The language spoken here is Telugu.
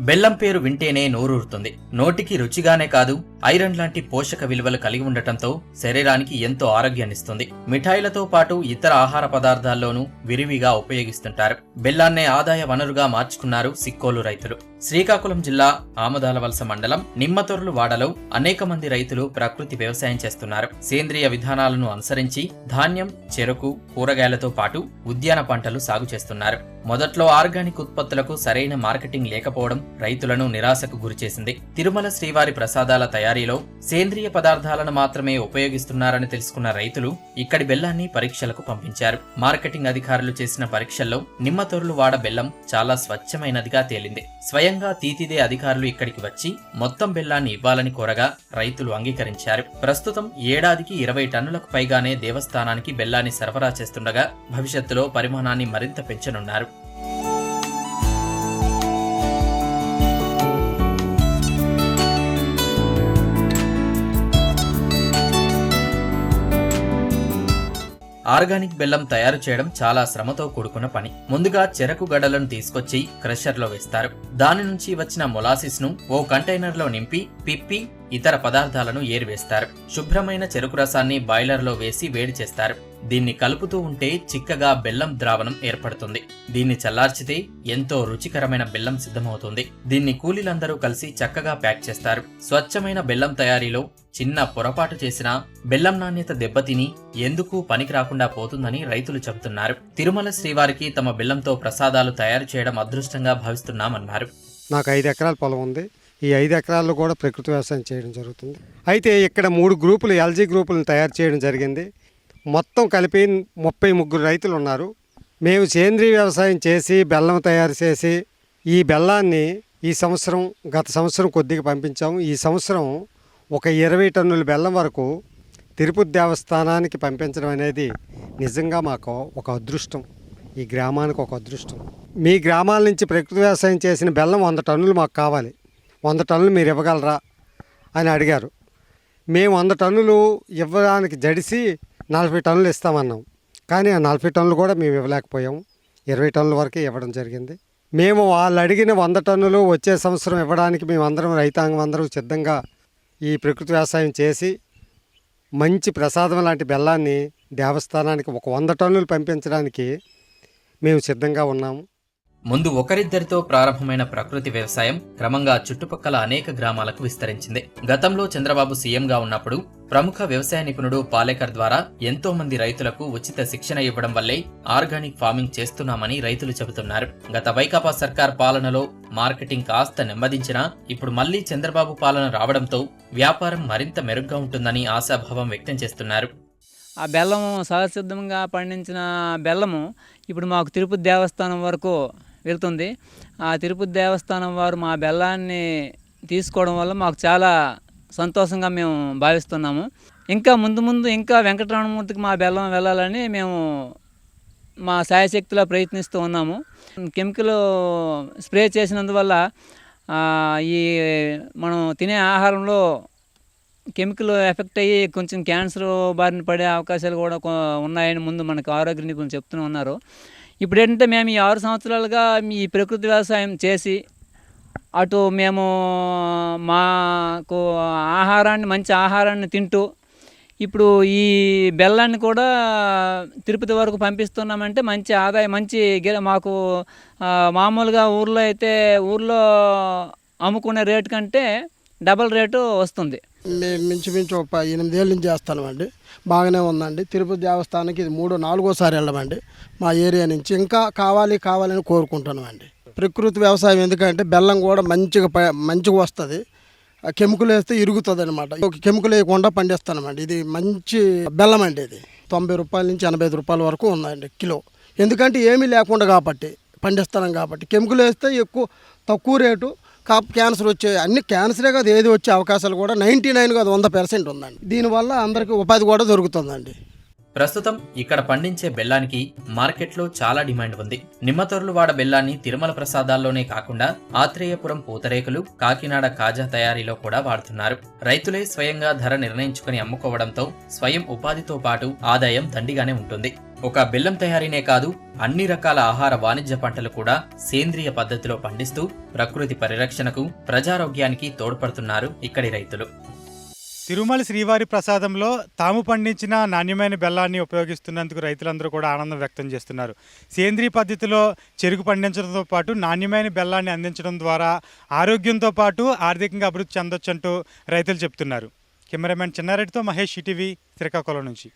బెల్లం పేరు వింటేనే నోరూరుతుంది. నోటికి రుచిగానే కాదు ఐరన్ లాంటి పోషక విలువలు కలిగి ఉండటంతో శరీరానికి ఎంతో ఆరోగ్యాన్నిస్తుంది. మిఠాయిలతో పాటు ఇతర ఆహార పదార్థాల్లోనూ విరివిగా ఉపయోగిస్తుంటారు. బెల్లాన్నే ఆదాయ వనరుగా మార్చుకున్నారు సిక్కోలు రైతులు. శ్రీకాకుళం జిల్లా ఆమదాలవలస మండలం నిమ్మతొరలు వాడలో అనేక మంది రైతులు ప్రకృతి వ్యవసాయం చేస్తున్నారు. సేంద్రియ విధానాలను అనుసరించి ధాన్యం చెరకు కూరగాయలతో పాటు ఉద్యాన పంటలు సాగు చేస్తున్నారు. మొదట్లో ఆర్గానిక్ ఉత్పత్తులకు సరైన మార్కెటింగ్ లేకపోవడం రైతులను నిరాశకు గురిచేసింది తిరుమల శ్రీవారి ప్రసాదాల తయారీలో సేంద్రియ పదార్థాలను మాత్రమే ఉపయోగిస్తున్నారని తెలుసుకున్న రైతులు ఇక్కడి బెల్లాన్ని పరీక్షలకు పంపించారు. మార్కెటింగ్ అధికారులు చేసిన పరీక్షల్లో నిమ్మతొరలు వాడ బెల్లం చాలా స్వచ్ఛమైనదిగా తేలింది. స్వయం స్వయంగా తీతిదే అధికారులు ఇక్కడికి వచ్చి మొత్తం బెల్లాన్ని ఇవ్వాలని కోరగా రైతులు అంగీకరించారు. ప్రస్తుతం ఏడాదికి ఇరవై టన్నులకు పైగానే దేవస్థానానికి బెల్లాన్ని సరఫరా చేస్తుండగా భవిష్యత్తులో పరిమాణాన్ని మరింత పెంచనున్నారు. ఆర్గానిక్ బెల్లం తయారు చేయడం చాలా శ్రమతో కూడుకున్న పని. ముందుగా చెరకు గడలను తీసుకొచ్చి క్రషర్లో వేస్తారు. దాని నుంచి వచ్చిన మొలాసిస్ను ఓ కంటైనర్లో నింపి పిప్పి ఇతర పదార్థాలను ఏరివేస్తారు. శుభ్రమైన చెరుకు రసాన్ని బాయిలర్లో వేసి వేడి చేస్తారు. దీన్ని కలుపుతూ ఉంటే చిక్కగా బెల్లం ద్రావణం ఏర్పడుతుంది. దీన్ని చల్లార్చితే ఎంతో రుచికరమైన బెల్లం సిద్ధమవుతుంది. దీన్ని కూలీలందరూ కలిసి చక్కగా ప్యాక్ చేస్తారు. స్వచ్ఛమైన బెల్లం తయారీలో చిన్న పొరపాటు చేసినా బెల్లం నాణ్యత దెబ్బతిని ఎందుకు పనికి రాకుండా పోతుందని రైతులు చెబుతున్నారు. తిరుమల శ్రీవారికి తమ బెల్లంతో ప్రసాదాలు తయారు చేయడం అదృష్టంగా భావిస్తున్నామన్నారు. నాకు ఐదు ఎకరాల పొలం ఉంది. ఈ ఐదు ఎకరాల్లో కూడా ప్రకృతి వ్యవసాయం చేయడం జరుగుతుంది. అయితే ఇక్కడ మూడు గ్రూపులు ఎల్జీ గ్రూపులను తయారు చేయడం జరిగింది. మొత్తం కలిపి ముప్పై ముగ్గురు రైతులు ఉన్నారు. మేము సేంద్రీయ వ్యవసాయం చేసి బెల్లం తయారు చేసి ఈ బెల్లాన్ని ఈ సంవత్సరం గత సంవత్సరం కొద్దిగా పంపించాము. ఈ సంవత్సరం ఒక ఇరవై టన్నుల బెల్లం వరకు తిరుపతి దేవస్థానానికి పంపించడం అనేది నిజంగా మాకు ఒక అదృష్టం. ఈ గ్రామానికి ఒక అదృష్టం. మీ గ్రామాల నుంచి ప్రకృతి వ్యవసాయం చేసిన బెల్లం వంద టన్నులు మాకు కావాలి. వంద టన్నులు మీరు ఇవ్వగలరా? అని అడిగారు. మేము వంద టన్నులు ఇవ్వడానికి జడిసి నలభై టన్నులు ఇస్తామన్నాం. కానీ ఆ నలభై టన్నులు కూడా మేము ఇవ్వలేకపోయాము ఇరవై టన్నుల వరకే ఇవ్వడం జరిగింది. మేము వాళ్ళు అడిగిన వంద టన్నులు వచ్చే సంవత్సరం ఇవ్వడానికి మేము అందరం రైతాంగం అందరం సిద్ధంగా ఈ ప్రకృతి వ్యవసాయం చేసి మంచి ప్రసాదం లాంటి బెల్లాన్ని దేవస్థానానికి ఒక వంద టన్నులు పంపించడానికి మేము సిద్ధంగా ఉన్నాము ముందు ఒకరిద్దరితో ప్రారంభమైన ప్రకృతి వ్యవసాయం క్రమంగా చుట్టుపక్కల అనేక గ్రామాలకు విస్తరించింది. గతంలో చంద్రబాబు సీఎంగా ఉన్నప్పుడు ప్రముఖ వ్యవసాయ నిపుణుడు పాలేకర్ ద్వారా ఎంతో మంది రైతులకు ఉచిత శిక్షణ ఇవ్వడం వల్లే ఆర్గానిక్ ఫార్మింగ్ చేస్తున్నామని రైతులు చెబుతున్నారు. గత వైకాపా సర్కార్ పాలనలో మార్కెటింగ్ కాస్త నెమ్మదించినా ఇప్పుడు మళ్ళీ చంద్రబాబు పాలన రావడంతో వ్యాపారం మరింత మెరుగ్గా ఉంటుందని ఆశాభావం వ్యక్తం చేస్తున్నారు. ఆ బెల్లము సహసిద్ధంగా పండించిన బెల్లము ఇప్పుడు మాకు తిరుపతి దేవస్థానం వరకు వెళ్తుంది. ఆ తిరుపతి దేవస్థానం వారు మా బెల్లాన్ని తీసుకోవడం వల్ల మాకు చాలా సంతోషంగా మేము భావిస్తున్నాము. ఇంకా ముందు ముందు ఇంకా వెంకటరమణమూర్తికి మా బెల్లం వెళ్ళాలని మేము మా సాయశక్తిలో ప్రయత్నిస్తూ ఉన్నాము. కెమికల్ స్ప్రే చేసినందువల్ల ఈ మనం తినే ఆహారంలో కెమికల్ ఎఫెక్ట్ అయ్యి కొంచెం క్యాన్సర్ బారిన పడే అవకాశాలు కూడా ఉన్నాయని ముందు మనకు ఆరోగ్య నిపుణులు చెప్తూనే ఉన్నారు. ఇప్పుడు ఏంటంటే మేము ఈ ఆరు సంవత్సరాలుగా ఈ ప్రకృతి వ్యవసాయం చేసి అటు మేము మాకు ఆహారాన్ని మంచి ఆహారాన్ని తింటూ ఇప్పుడు ఈ బెల్లాన్ని కూడా తిరుపతి వరకు పంపిస్తున్నామంటే మంచి ఆదాయం మంచి మాకు మామూలుగా ఊర్లో అయితే ఊర్లో అమ్ముకునే రేటు కంటే డబల్ రేటు వస్తుంది. మేము మించుమించు ఒక ఎనిమిదేళ్ళ నుంచి చేస్తామండి బాగానే ఉందండి. తిరుపతి దేవస్థానానికి ఇది మూడో నాలుగోసారి వెళ్ళమండి. మా ఏరియా నుంచి ఇంకా కావాలి కావాలని కోరుకుంటున్నామండి ప్రకృతి వ్యవసాయం ఎందుకంటే బెల్లం కూడా మంచిగా మంచిగా వస్తుంది. కెమికల్ వేస్తే ఇరుగుతుంది అనమాట కెమికల్ వేయకుండా పండిస్తానమండి. ఇది మంచి బెల్లం అండి ఇది. తొంభై రూపాయల నుంచి ఎనభై ఐదు రూపాయల వరకు ఉందండి కిలో. ఎందుకంటే ఏమీ లేకుండా కాబట్టి పండిస్తాం కాబట్టి. కెమికల్ వేస్తే ఎక్కువ తక్కువ రేటు కాప్ క్యాన్సర్ వచ్చే అన్ని క్యాన్సరే కాదు ఏది వచ్చే అవకాశాలు కూడా నైంటీ నైన్ కాదు వంద పర్సెంట్ ఉందండి. దీనివల్ల అందరికీ ఉపాధి కూడా దొరుకుతుందండి. ప్రస్తుతం ఇక్కడ పండించే బెల్లానికి మార్కెట్లో చాలా డిమాండ్ ఉంది. నిమ్మతొర్లువాడ బెల్లాన్ని తిరుమల ప్రసాదాల్లోనే కాకుండా ఆత్రేయపురం పూతరేకులు కాకినాడ కాజా తయారీలో కూడా వాడుతున్నారు. రైతులే స్వయంగా ధర నిర్ణయించుకుని అమ్ముకోవడంతో స్వయం ఉపాధితో పాటు ఆదాయం దండిగానే ఉంటుంది. ఒక బెల్లం తయారీనే కాదు అన్ని రకాల ఆహార వాణిజ్య పంటలు కూడా సేంద్రియ పద్ధతిలో పండిస్తూ ప్రకృతి పరిరక్షణకు ప్రజారోగ్యానికి తోడ్పడుతున్నారు ఇక్కడి రైతులు. తిరుమల శ్రీవారి ప్రసాదంలో తాము పండించిన నాణ్యమైన బెల్లాన్ని ఉపయోగిస్తున్నందుకు రైతులందరూ కూడా ఆనందం వ్యక్తం చేస్తున్నారు. సేంద్రీయ పద్ధతిలో చెరుకు పండించడంతో పాటు నాణ్యమైన బెల్లాన్ని అందించడం ద్వారా ఆరోగ్యంతో పాటు ఆర్థికంగా అభివృద్ధి చెందొచ్చంటూ రైతులు చెప్తున్నారు. కెమెరామెన్ చిన్నారెడ్డితో మహేష్ ఈటీవీ శ్రీకాకుళం నుంచి.